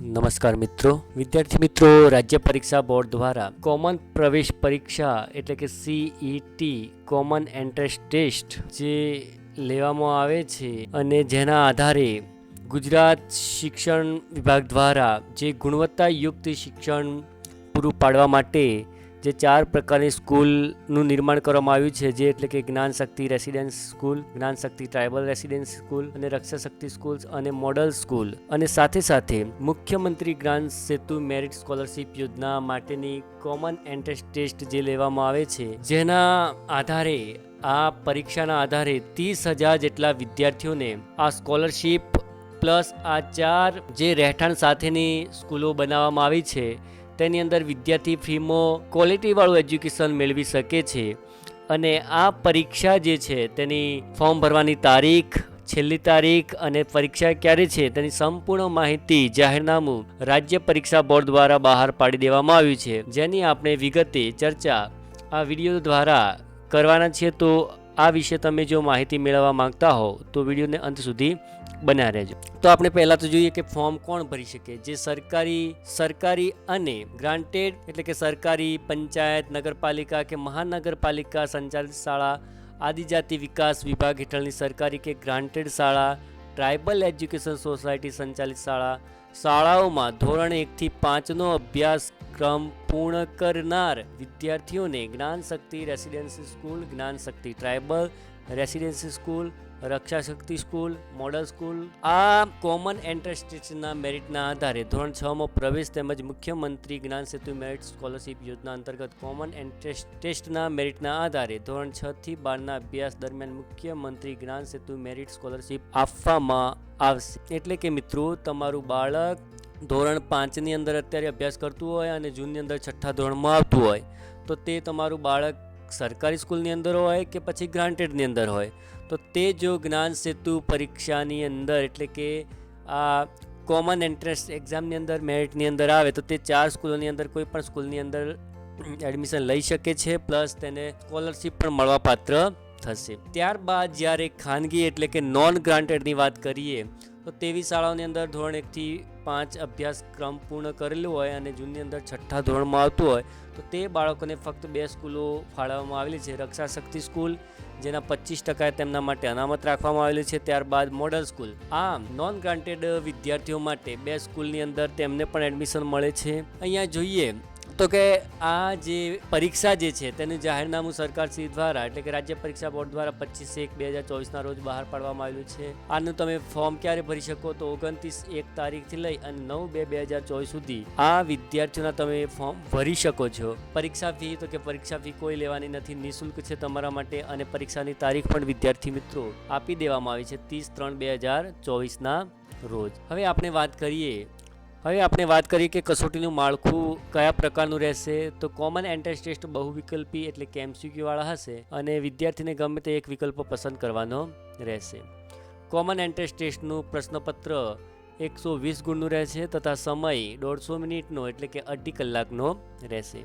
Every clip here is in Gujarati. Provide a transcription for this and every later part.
નમસ્કાર મિત્રો. વિદ્યાર્થી મિત્રો, રાજ્ય પરીક્ષા બોર્ડ દ્વારા કોમન પ્રવેશ પરીક્ષા એટલે કે સીઈટી કોમન એન્ટ્રન્સ ટેસ્ટ જે લેવામાં આવે છે અને જેના આધારે ગુજરાત શિક્ષણ વિભાગ દ્વારા જે ગુણવત્તાયુક્ત શિક્ષણ પૂરું પાડવા માટે જે ચાર પ્રકારની સ્કૂલનું નિર્માણ કરવામાં આવ્યું છે, જે એટલે કે જ્ઞાન શક્તિ residence school, Gyan Shakti tribal residence school અને રક્ષા શક્તિ સ્કૂલ્સ અને મોડલ સ્કૂલ. અને સાથે સાથે મુખ્યમંત્રી જ્ઞાન સેતુ મેરિટ સ્કોલરશિપ યોજના માટેની કોમન એન્ટ્રન્સ ટેસ્ટ જે લેવામાં આવે છે, જેના આધારે આ પરીક્ષાના આધારે ત્રીસ હજાર જેટલા વિદ્યાર્થીઓને આ સ્કોલરશિપ પ્લસ આ ચાર જે રહેઠાણ સાથેની સ્કૂલો બનાવવામાં આવી છે તેની અંદર વિદ્યાર્થી ફીમો ક્વોલિટીવાળું એજ્યુકેશન મેળવી શકે છે. અને આ પરીક્ષા જે છે, તેની ફોર્મ ભરવાની તારીખ, છેલ્લી તારીખ અને પરીક્ષા ક્યારે છે, તેની સંપૂર્ણ માહિતી જાહેરનામું રાજ્ય પરીક્ષા બોર્ડ દ્વારા બહાર પાડી દેવામાં આવ્યું છે. જેની આપણે વિગતે ચર્ચા આ વીડિયો દ્વારા કરવાના છીએ. તો આ વિશે તમે જો માહિતી મેળવવા માંગતા હો, તો વિડીયોને અંત સુધી બન્યા રહેજો. તો આપણે પહેલાં તો જોઈએ કે ફોર્મ કોણ ભરી શકે, જે સરકારી સરકારી અને ગ્રાન્ટેડ એટલે કે સરકારી પંચાયત, નગરપાલિકા કે મહાનગરપાલિકા સંચાલિત શાળા, આદિજાતિ વિકાસ વિભાગ હેઠળની સરકારી કે ગ્રાન્ટેડ શાળા, ટ્રાઇબલ એજ્યુકેશન સોસાયટી સંચાલિત શાળા શાળાઓમાં ધોરણ એકથી પાંચનો અભ્યાસક્રમ પૂર્ણ કરનાર વિદ્યાર્થીઓને જ્ઞાન Shakti residency school Gyan Shakti tribal residency school Raksha Shakti school, model school, આ કોમન એન્ટ્રન્સના મેરિટના આધારે ધોરણ છમાં પ્રવેશ તેમજ મુખ્યમંત્રી જ્ઞાન સેતુ મેરિટ સ્કોલરશિપ યોજના અંતર્ગત કોમન એન્ટ્રન્સ ટેસ્ટના મેરિટના આધારે ધોરણ છ થી બારના અભ્યાસ દરમિયાન મુખ્યમંત્રી જ્ઞાન સેતુ મેરિટ સ્કોલરશિપ આપવામાં આવશે. એટલે કે મિત્રો, તમારું બાળક ધોરણ પાંચની અંદર અત્યારે અભ્યાસ કરતું હોય અને જૂનની અંદર છઠ્ઠા ધોરણમાં આવતું હોય, તો તે તમારું બાળક સરકારી સ્કૂલની અંદર હોય કે પછી ગ્રાન્ટેડની અંદર હોય? તો તે જો જ્ઞાન સેતુ પરીક્ષાની અંદર એટલે કે આ કોમન એન્ટ્રન્સ એક્ઝામની અંદર મેરિટની અંદર આવે, તો તે ચાર સ્કૂલોની અંદર, કોઈ પણ સ્કૂલની અંદર એડમિશન લઈ શકે છે પ્લસ તેને સ્કોલરશિપ પણ મળવાપાત્ર થશે. ત્યારબાદ જ્યારે ખાનગી એટલે કે નોન ગ્રાન્ટેડની વાત કરીએ, તો તેવી શાળાઓની અંદર ધોરણ એકથી પાંચ અભ્યાસક્રમ પૂર્ણ કરેલું હોય અને જૂનની અંદર છઠ્ઠા ધોરણમાં આવતું હોય, તો તે બાળકોને ફક્ત બે સ્કૂલો ફાળવવામાં આવેલી છે. રક્ષા શક્તિ સ્કૂલ, જેના પચીસ ટકા તેમના માટે અનામત રાખવામાં આવેલી છે. ત્યારબાદ મોડલ સ્કૂલ. આમ નોન ગ્રાન્ટેડ વિદ્યાર્થીઓ માટે બે સ્કૂલની અંદર તેમને પણ એડમિશન મળે છે. અહીંયા જોઈએ તો કે આ જે પરીક્ષા જે છે તેનું જાહેરનામું સરકાર શ્રી દ્વારા, એટલે કે રાજ્ય પરીક્ષા બોર્ડ દ્વારા પચીસ એક બે હજાર ચોવીસના રોજ બહાર પાડવામાં આવેલું છે. આનું તમે ફોર્મ ક્યારે ભરી શકો તો ઓગણત્રીસ એક તારીખથી લઈ અને નવ બે બે હજાર ચોવીસ સુધી આ વિદ્યાર્થીઓના તમે ફોર્મ ભરી શકો છો. પરીક્ષા ફી તો કે પરીક્ષા ફી કોઈ લેવાની નથી, નિઃશુલ્ક છે તમારા માટે અને પરીક્ષાની તારીખ પણ વિદ્યાર્થી મિત્રો આપી દેવામાં આવી છે ત્રીસ ત્રણ બે હજાર ચોવીસના રોજ. હવે આપણે વાત કરીએ હવે આપણે વાત કરીએ કે કસોટીનું માળખું કયા પ્રકારનું રહેશે? તો કોમન એન્ટ્રન્સ ટેસ્ટ બહુવિકલ્પી એટલે કે MCQ વાળા હશે અને વિદ્યાર્થીને ગમે તે એક વિકલ્પ પસંદ કરવાનો રહેશે. કોમન એન્ટ્રન્સ ટેસ્ટનું પ્રશ્નપત્ર એકસો વીસ ગુણનું રહેશે તથા સમય દોઢસો મિનિટનો એટલે કે અઢી કલાકનો રહેશે.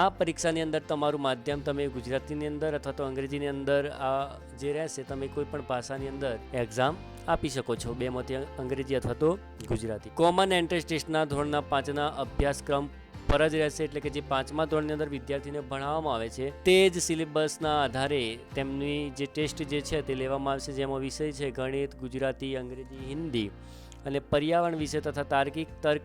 આ પરીક્ષાની અંદર તમારું માધ્યમ તમે ગુજરાતીની અંદર અથવા તો અંગ્રેજીની અંદર, આ જે રહેશે તમે કોઈ પણ ભાષાની અંદર એક્ઝામ આપી શકો છો. બેમાંથી અંગ્રેજી અથવા તો ગુજરાતી. કોમન એન્ટ્રન્સ ટેસ્ટના ધોરણના પાંચના અભ્યાસક્રમ પર જ રહેશે એટલે કે જે પાંચમા ધોરણની અંદર વિદ્યાર્થીને ભણાવવામાં આવે છે તે જ સિલેબસના આધારે તેમની જે ટેસ્ટ જે છે તે લેવામાં આવશે. જેમાં વિષય છે ગણિત, ગુજરાતી, અંગ્રેજી, હિન્દી અને પર્યાવરણ વિશે તથા તાર્કિક તર્ક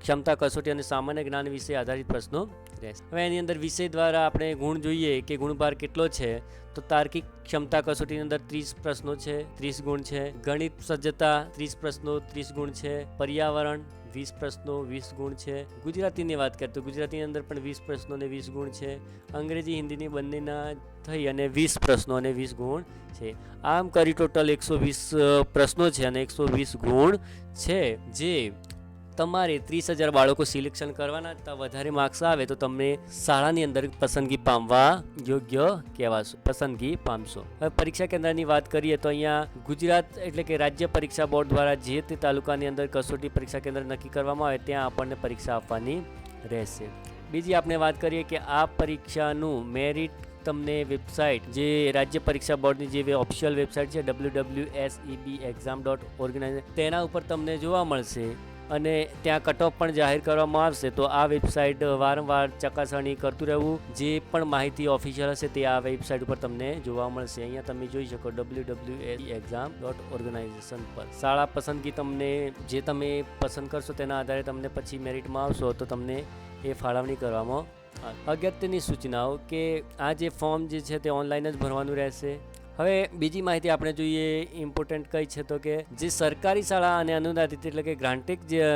ક્ષમતા કસોટી અને સામાન્ય જ્ઞાન વિશે આધારિત પ્રશ્નો રહેશે. હવે એની અંદર વિષય દ્વારા આપણે ગુણ જોઈએ કે ગુણભાર કેટલો છે, તો તાર્કિક ક્ષમતા કસોટીની અંદર ત્રીસ પ્રશ્નો છે, ત્રીસ ગુણ છે. ગણિત સજ્જતા ત્રીસ પ્રશ્નો, ત્રીસ ગુણ છે. પર્યાવરણ વીસ પ્રશ્નો, વીસ ગુણ છે. ગુજરાતીની વાત કરીએ તો ગુજરાતીની અંદર પણ વીસ પ્રશ્નો અને વીસ ગુણ છે. અંગ્રેજી, હિન્દીની બંનેના થઈ અને વીસ પ્રશ્નો અને વીસ ગુણ છે. આમ કરી ટોટલ એકસો વીસ પ્રશ્નો છે અને એકસો વીસ ગુણ છે, જે તમારે ત્રીસ હજાર બાળકો સિલેક્શન કરવાના વધારે માર્ક્સ આવે તો તમને શાળાની અંદર પસંદગી પામવા યોગ્ય કહેવાશો, પસંદગી પામશો. હવે પરીક્ષા કેન્દ્રની વાત કરીએ તો અહીંયા ગુજરાત એટલે કે રાજ્ય પરીક્ષા બોર્ડ દ્વારા જે તે તાલુકાની અંદર કસોટી પરીક્ષા કેન્દ્ર નક્કી કરવામાં આવે ત્યાં આપણને પરીક્ષા આપવાની રહેશે. બીજી આપણે વાત કરીએ કે આ પરીક્ષાનું મેરિટ તમને વેબસાઇટ જે રાજ્ય પરીક્ષા બોર્ડની જે ઓફિશિયલ વેબસાઇટ છે W W S EB exam dot organize તેના ઉપર તમને જોવા મળશે. અને ત્યાં કટ ઓફ પણ જાહેર કરવામાં આવશે. તો આ વેબસાઇટ વારંવાર ચકાસણી કરતું રહેવું. જે પણ માહિતી ઓફિશિયલ હશે તે આ વેબસાઇટ ઉપર તમને જોવા મળશે. અહીંયા તમે જોઈ શકો W W exam dot organization પર. શાળા પસંદગી તમને જે તમે પસંદ કરશો તેના આધારે તમને પછી મેરિટમાં આવશો તો તમને એ ફાળવણી કરવામાં. અગત્યની સૂચનાઓ કે આ જે ફોર્મ જે છે તે ઓનલાઈન જ ભરવાનું રહેશે. હવે બીજી માહિતી આપણે જોઈએ ઇમ્પોર્ટન્ટ કઈ છે તો કે જે સરકારી શાળા અને અનુદાનિત એટલે કે ગ્રાન્ટેડ જે,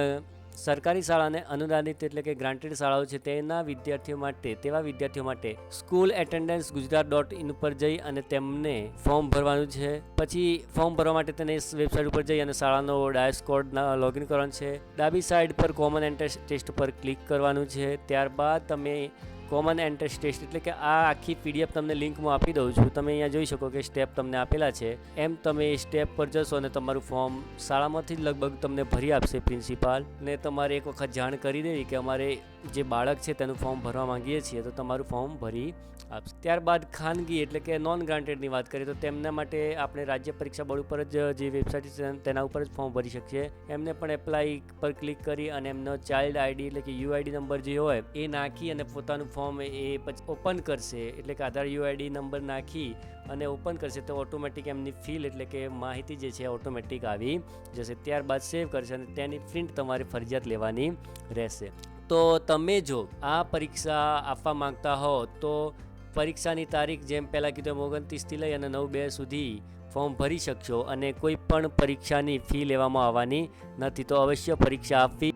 સરકારી શાળાને અનુદાનિત એટલે કે ગ્રાન્ટેડ શાળાઓ છે, તેના વિદ્યાર્થીઓ માટે, તેવા વિદ્યાર્થીઓ માટે school attendance Gujarat dot in ઉપર જઈ અને તેમને ફોર્મ ભરવાનું છે. પછી ફોર્મ ભરવા માટે તેને વેબસાઇટ ઉપર જઈ અને શાળાનો ડાયસ કોડ લોગિન કરવાનું છે. ડાબી સાઈડ પર કોમન એન્ટ્રન્સ ટેસ્ટ પર ક્લિક કરવાનું છે. ત્યારબાદ તમે કોમન એન્ટ્રન્સ ટેસ્ટ એટલે કે આ આખી પીડીએફ તમને લિંક હું આપી દઉં છું. તમે અહીંયા જોઈ શકો કે સ્ટેપ તમને આપેલા છે. એમ તમે એ સ્ટેપ પર જશો અને તમારું ફોર્મ શાળામાંથી જ લગભગ તમને ભરી આપશે પ્રિન્સિપાલ ને તમારે એક વખત જાણ કરી દેવી કે અમારે જે બાળક છે તેનું ફોર્મ ભરવા માંગીએ છીએ, તો તમારું ફોર્મ ભરી આપશે. ત્યારબાદ ખાનગી એટલે કે નોન ગ્રાન્ટેડની વાત કરીએ તો તેમના માટે આપણે રાજ્ય પરીક્ષા બોર્ડ ઉપર જ જે વેબસાઇટ છે તેના ઉપર જ ફોર્મ ભરી શકીએ. એમને પણ એપ્લાય પર ક્લિક કરી અને એમનો ચાઇલ્ડ આઈડી એટલે કે યુઆઈડી નંબર જે હોય એ નાખી અને પોતાનું ફોર્મ એ પછી ઓપન કરશે, એટલે કે આધાર યુઆઈડી નંબર નાખી અને ઓપન કરશે, તો ઓટોમેટિક એમની ફીલ એટલે કે માહિતી જે છે ઓટોમેટિક આવી જશે. ત્યારબાદ સેવ કરશે અને તેની પ્રિન્ટ તમારે ફરજિયાત લેવાની રહેશે. તો તમે જો આ પરીક્ષા આપવા માંગતા હો, તો પરીક્ષાની તારીખ જેમ પહેલાં કીધું એમ ઓગણત્રીસથી લઈ અને નવ બે સુધી ફોર્મ ભરી શકશો અને કોઈ પણ પરીક્ષાની ફી લેવામાં આવવાની નથી. તો અવશ્ય પરીક્ષા આપવી.